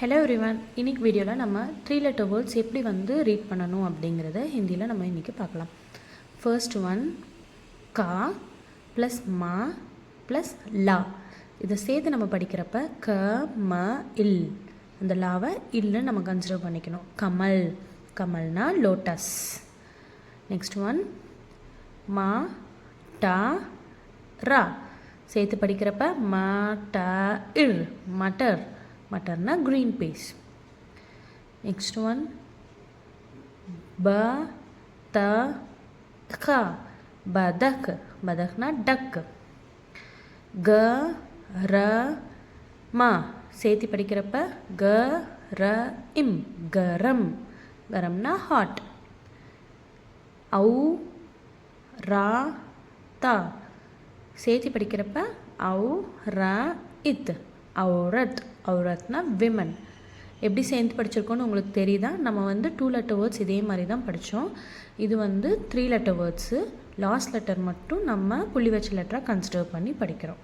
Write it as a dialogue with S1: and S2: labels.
S1: Hello everyone இன்னைக்கு வீடியோவில் நம்ம த்ரீ லெட்டர் வேர்ட்ஸ் எப்படி வந்து ரீட் பண்ணணும் அப்படிங்கிறத ஹிந்தியில் நம்ம இன்றைக்கி பார்க்கலாம். ஃபர்ஸ்ட் ஒன் கா ப்ளஸ் மா ப்ளஸ் லா. இதை சேர்த்து நம்ம படிக்கிறப்ப க ம இல். அந்த லாவை இல்லைன்னு நம்ம கன்சிடர் பண்ணிக்கணும். கமல். கமல்னா லோட்டஸ் நெக்ஸ்ட் ஒன் மா டா ரா. சேர்த்து படிக்கிறப்ப ம ட இர் மட்டர். மட்டர்னா க்ரீன் பீஸ் நெக்ஸ்ட் ஒன் ப த க. பதக். பதக்னா டக் க ர மா. சேர்த்து படிக்கிறப்ப க ர இம். கரம். கரம்னா ஹாட் ஔ ரா தா. சேர்த்து படிக்கிறப்ப ஔ ர இத். அவுரத் அவுரத்னா விமன் எப்படி சேர்ந்து படிச்சிருக்கோன்னு உங்களுக்கு தெரியுதா? நம்ம வந்து டூ லெட்டர் வேர்ட்ஸ் இதே மாதிரி தான் படித்தோம் இது வந்து three letter words last letter மட்டும் நம்ம புள்ளி வச்ச லெட்டராக கன்சிடர் பண்ணி படிக்கிறோம்.